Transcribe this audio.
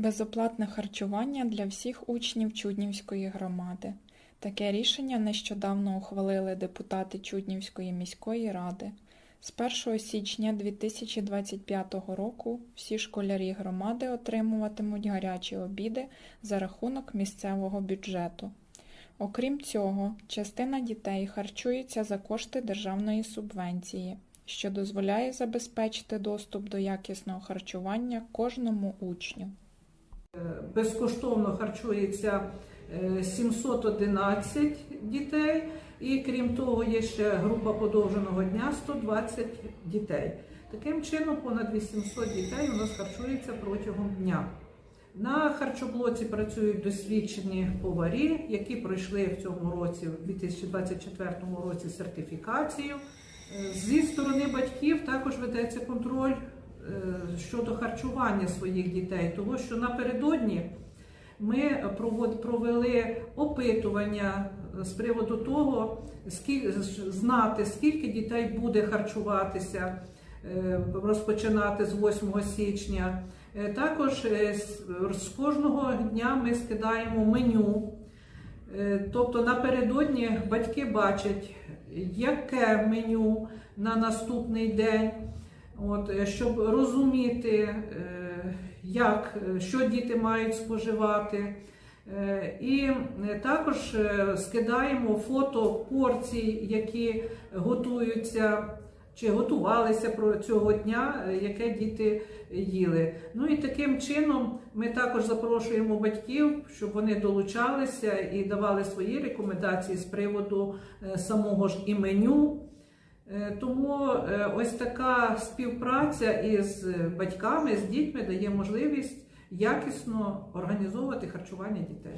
Безоплатне харчування для всіх учнів Чуднівської громади. Таке рішення нещодавно ухвалили депутати Чуднівської міської ради. З 1 січня 2025 року всі школярі громади отримуватимуть гарячі обіди за рахунок місцевого бюджету. Окрім цього, частина дітей харчується за кошти державної субвенції, що дозволяє забезпечити доступ до якісного харчування кожному учню. Безкоштовно харчується е, 711 дітей, і крім того, є ще група подовженого дня 120 дітей. Таким чином, понад 800 дітей у нас харчується протягом дня. На харчоблоці працюють досвідчені поварі, які пройшли в цьому році, в 2024 році, сертифікацію. Е, Зі сторони батьків також ведеться контроль е, щодо харчування своїх дітей, тому що напередодні ми провели опитування з приводу того, знати, скільки дітей буде харчуватися, е, розпочинати з 8 січня. Е, Також е, з кожного дня ми скидаємо меню. Е, Тобто напередодні батьки бачать, яке меню на наступний день, от, е, щоб розуміти, е, як, е, що діти мають споживати. І також скидаємо фото порцій, які готуються чи готувалися про цього дня, яке діти їли. Ну і таким чином ми також запрошуємо батьків, щоб вони долучалися і давали свої рекомендації з приводу самого ж і меню. Тому е, ось така співпраця із батьками, з дітьми дає можливість якісно організовувати харчування дітей.